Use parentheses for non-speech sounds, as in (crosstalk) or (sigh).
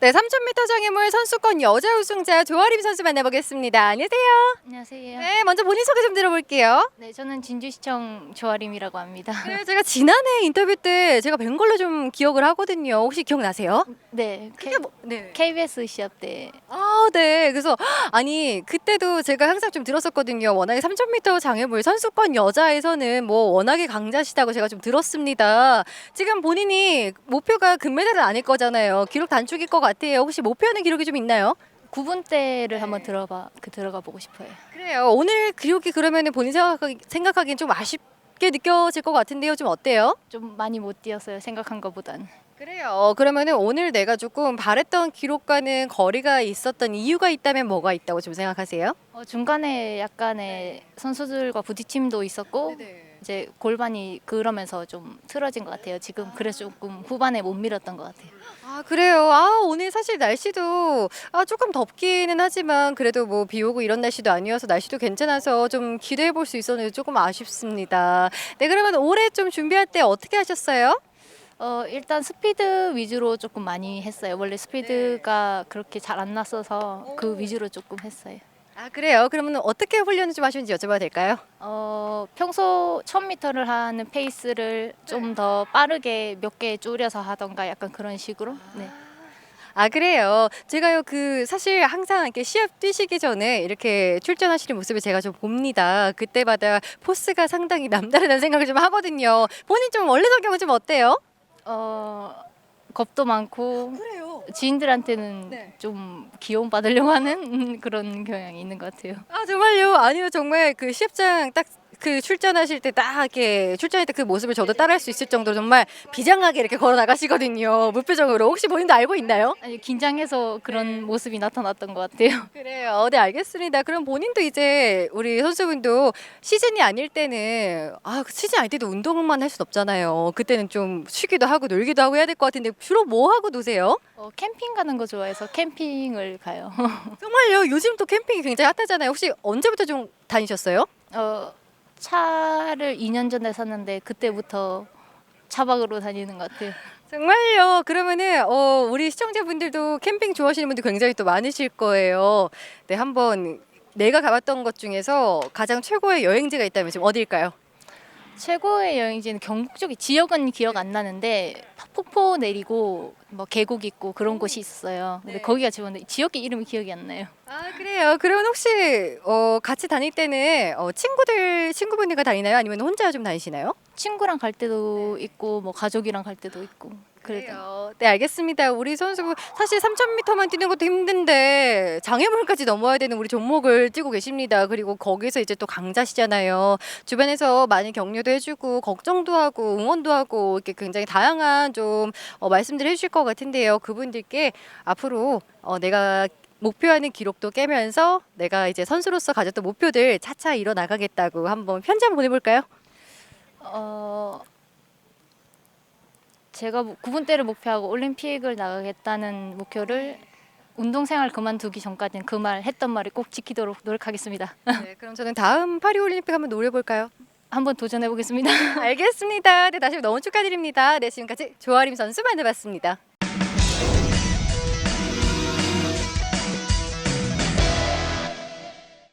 네, 3000m 장애물 선수권 여자 우승자 조아림 선수 만나보겠습니다. 안녕하세요. 안녕하세요. 네, 먼저 본인 소개 좀 들어볼게요. 네, 저는 진주시청 조아림이라고 합니다. 네, 제가 지난해 인터뷰 때 제가 뵌 걸로 좀 기억을 하거든요. 혹시 기억나세요? 네, K, 뭐, 네. KBS 시합 때 아, 네. 그래서 아니 그때도 제가 항상 좀 들었었거든요. 워낙에 3000m 장애물 선수권 여자에서는 뭐 워낙에 강자시다고 제가 좀 들었습니다. 지금 본인이 목표가 금메달은 아닐 거잖아요. 기록 단축일 것 같아요. 혹시 목표하는 기록이 좀 있나요? 9분 대를 한번 들어봐 그 들어가 보고 싶어요. 그래요. 오늘 기록이 그러면은 본인 생각하기, 생각하기엔 좀 아쉽게 느껴질 것 같은데요. 좀 어때요? 좀 많이 못 뛰었어요. 생각한 것보단. 그래요. 그러면은 오늘 내가 조금 바랬던 기록과는 거리가 있었던 이유가 있다면 뭐가 있다고 좀 생각하세요? 어, 중간에 약간의 선수들과 부딪힘도 있었고 이제 골반이 그러면서 좀 틀어진 것 같아요. 지금 그래서 조금 후반에 못 밀었던 것 같아요. 아 그래요. 아 오늘 사실 날씨도 아 조금 덥기는 하지만 그래도 뭐 비 오고 이런 날씨도 아니어서 날씨도 괜찮아서 좀 기대해 볼 수 있었는데 조금 아쉽습니다. 네 그러면 올해 좀 준비할 때 어떻게 하셨어요? 어, 일단 스피드 위주로 조금 많이 했어요. 원래 스피드가 그렇게 잘 안 났어서 그 위주로 조금 했어요. 아 그래요. 그러면 어떻게 훈련을 좀 하셨는지 여쭤봐도 될까요? 어, 평소 1000m를 하는 페이스를 좀 더 빠르게 몇 개 줄여서 하던가 약간 그런 식으로. 네. 아 그래요. 제가요 그 사실 항상 이렇게 시합 뛰시기 전에 이렇게 출전하시는 모습을 제가 좀 봅니다. 그때마다 포스가 상당히 남다르다는 (laughs) 생각을 좀 하거든요. 본인 좀 원래 성격은 좀 어때요? 어, 겁도 많고 그래요. 지인들한테는 네. 좀 귀여움 받으려고 하는 (laughs) 그런 경향이 있는 것 같아요. 아 정말요? 아니요 정말 그 시합장 딱 그 출전하실 때 딱 이렇게 출전할 때 그 모습을 저도 따라할 수 있을 정도로 정말 비장하게 이렇게 걸어 나가시거든요. 무표정으로 혹시 본인도 알고 있나요? 아니 긴장해서 그런 모습이 나타났던 것 같아요. (laughs) 그래요. 네 알겠습니다. 그럼 본인도 이제 우리 선수분도 시즌이 아닐 때는 아 시즌 아닐 때도 운동만 할 순 없잖아요. 그때는 좀 쉬기도 하고 놀기도 하고 해야 될 것 같은데 주로 뭐 하고 노세요? 어, 캠핑 가는 거 좋아해서 캠핑을 가요. (laughs) 정말요. 요즘 또 캠핑이 굉장히 핫하잖아요. 혹시 언제부터 좀 다니셨어요? 어, 차를 2년 전에 샀는데 그때부터 차박으로 다니는 것 같아요. 정말요. 그러면은 어, 우리 시청자분들도 캠핑 좋아하시는 분들 굉장히 또 많으실 거예요. 네, 한번 내가 가봤던 것 중에서 가장 최고의 여행지가 있다면 지금 어디일까요? 최고의 여행지는 경북 쪽이 지역은 기억 안 나는데 폭포 내리고 뭐 계곡 있고 그런 곳이 있었어요. 근데 네. 거기가 지원데 지역 이름이 기억이 안 나요. 아 그래요. 그러면 혹시 어, 같이 다닐 때는 어, 친구들 친구분들과 다니나요? 아니면 혼자 좀 다니시나요? 친구랑 갈 때도 있고 뭐 가족이랑 갈 때도 있고 그래요. 네 알겠습니다. 우리 선수 사실 3,000m만 뛰는 것도 힘든데 장애물까지 넘어야 되는 우리 종목을 뛰고 계십니다. 그리고 거기서 이제 또 강자시잖아요. 주변에서 많이 격려도 해주고 걱정도 하고 응원도 하고 이렇게 굉장히 다양한 좀 어, 말씀들을 해주실 것 같은데요. 그분들께 앞으로 어, 내가 목표하는 기록도 깨면서 내가 이제 선수로서 가졌던 목표들 차차 이뤄 나가겠다고 한번 편지 한번 보내볼까요? 어 제가 9분대를 목표하고 올림픽을 나가겠다는 목표를 운동생활 그만두기 전까지는 그 말 했던 말을 꼭 지키도록 노력하겠습니다. 네, 그럼 저는 다음 파리올림픽 한번 노려볼까요? 한번 도전해 보겠습니다. (laughs) 알겠습니다. 네, 다시 너무 축하드립니다. 네, 지금까지 조아림 선수 만나봤습니다.